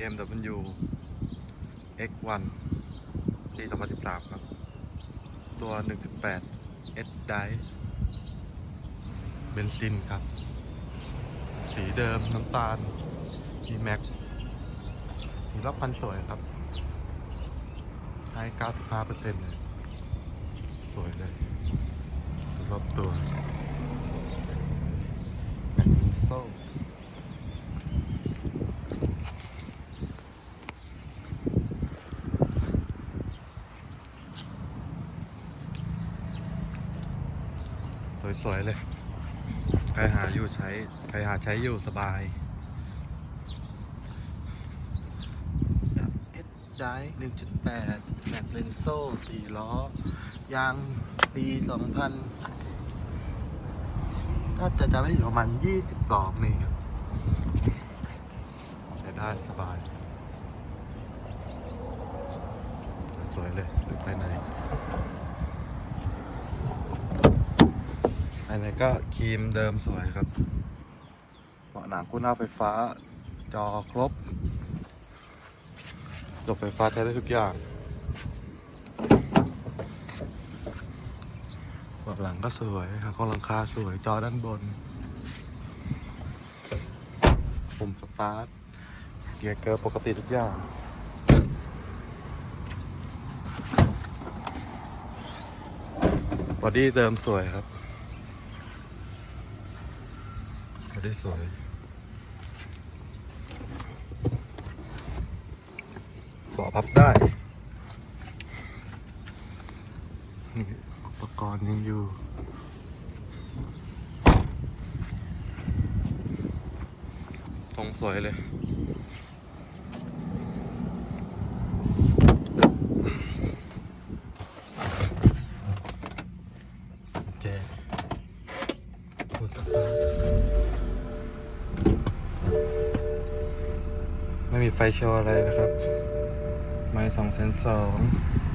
BMW X1 ปี2013 ครับ ตัว 1.8 S Drive เบนซินครับ สีเดิมน้ำตาล G-Max สีรอบพันสวยครับให้95%เลย สวยเลยสุดรอบตัวแผ่นโซ่ สวยๆเลย ใครหาอยู่ใช้ ใครหาใช้อยู่สบายเอสได้หนึ่งจุดแปดแม็กเลนโซ่สี่ล้อ ยางปีสองพันถ้าจะจำไม่ผิดประมาณยี่สิบสองนี่ครับใช้ได้สบาย สวยเลยดูภายใน ภายในก็ครีมเดิมสวยครับเบาะหนังคู่หน้าไฟฟ้า จอครบจบไฟฟ้าใช้ได้ทุกอย่างเบาะหลังก็สวยหางของหลังคาสวยจอด้านบนปุ่มสตาร์ทเกียร์เกอร์ปกติทุกอย่างบอดี้เดิมสวยครับ บอดี้สวยเบาะพับได้ นี่อุปกรณ์ยังอยู่ทรงสวยเลยเจพูดสตาร์ ม่มีไฟโชว์อะไรนะครับ ไม่สองเซนสอง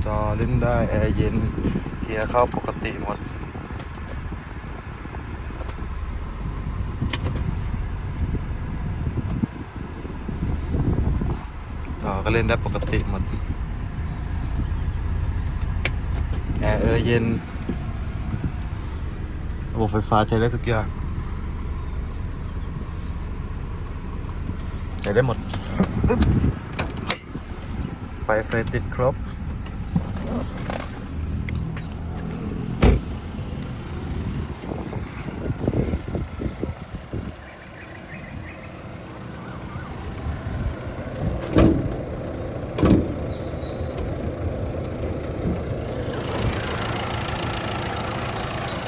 จอเล่นได้แอร์เย็นเกียร์เข้าปกติหมดจอก็เล่นได้ปกติหมด แอร์เออเย็นระบบไฟฟ้าใช้ได้ทุกอย่าง ใช้ได้หมด ไฟเฟรติดครบ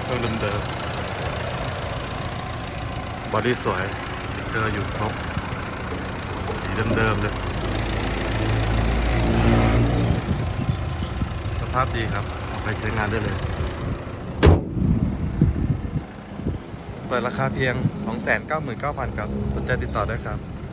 เครื่องเดิมๆบอดี้สวยสติ๊กเกอร์อยู่ครบ เดิมๆเลย สภาพดีครับ เอาไปใช้งานได้เลย เปิดราคาเพียง 299,000 ครับ สนใจติดต่อได้ครับ